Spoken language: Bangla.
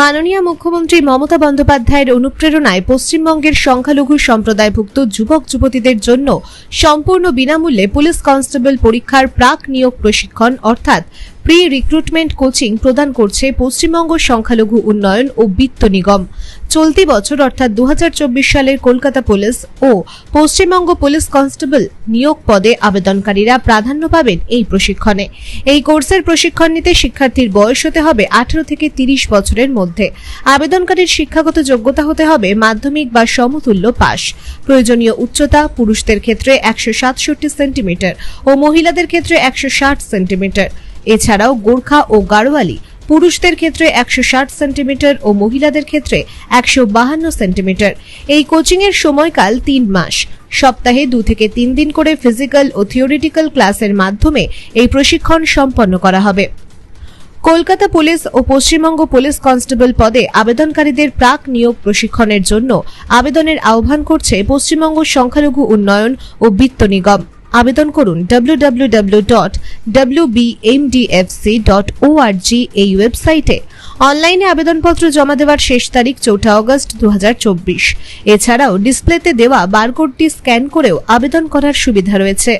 মাননীয় মুখ্যমন্ত্রী মমতা বন্দ্যোপাধ্যায়ের অনুপ্রেরণায় পশ্চিমবঙ্গের সংখ্যালঘু সম্প্রদায়ভুক্ত যুবক যুবতীদের জন্য সম্পূর্ণ বিনামূল্যে পুলিশ কনস্টেবল পরীক্ষার প্রাক নিয়োগ প্রশিক্ষণ, অর্থাৎ প্রি রিক্রুটমেন্ট কোচিং প্রদান করছে পশ্চিমবঙ্গ সংখ্যালঘু উন্নয়ন ও বিত্ত নিগম। চলতি বছর, অর্থাৎ দু হাজার চব্বিশ সালের কলকাতা পুলিশ ও পশ্চিমবঙ্গ পুলিশ কনস্টেবল নিয়োগ পদে আবেদনকারীরা প্রাধান্য পাবেন এই প্রশিক্ষণে। এই কোর্সের প্রশিক্ষণ নিতে শিক্ষার্থীর বয়স হতে হবে আঠারো থেকে তিরিশ বছরের মধ্যে। আবেদনকারীর শিক্ষাগত যোগ্যতা হতে হবে মাধ্যমিক বা সমতুল্য পাস প্রয়োজনীয় উচ্চতা পুরুষদের ক্ষেত্রে একশো সাতষট্টি সেন্টিমিটার ও মহিলাদের ক্ষেত্রে একশো ষাট সেন্টিমিটার। এছাড়াও গোর্খা ও গাড়োয়ালি পুরুষদের ক্ষেত্রে একশো ষাট সেন্টিমিটার ও মহিলাদের ক্ষেত্রে একশো সেন্টিমিটার। এই কোচিং এর সময়কাল তিন মাস। সপ্তাহে দু থেকে তিন দিন করে ফিজিক্যাল ও থিওরিটিক্যাল ক্লাসের মাধ্যমে এই প্রশিক্ষণ সম্পন্ন করা হবে। কলকাতা পুলিশ ও পশ্চিমবঙ্গ পুলিশ কনস্টেবল পদে আবেদনকারীদের প্রাক নিয়োগ প্রশিক্ষণের জন্য আবেদনের আহ্বান করছে পশ্চিমবঙ্গ সংখ্যালঘু উন্নয়ন ও বিত্ত নিগম। আবেদন করুন www.wbmdfc.org এই ওয়েবসাইটে। অনলাইনে আবেদনপত্র জমা দেওয়ার শেষ তারিখ চৌঠা অগস্ট দু হাজার চব্বিশ। এছাড়াও ডিসপ্লেতে দেওয়া বারকোডটি স্ক্যান করেও আবেদন করার সুবিধা রয়েছে।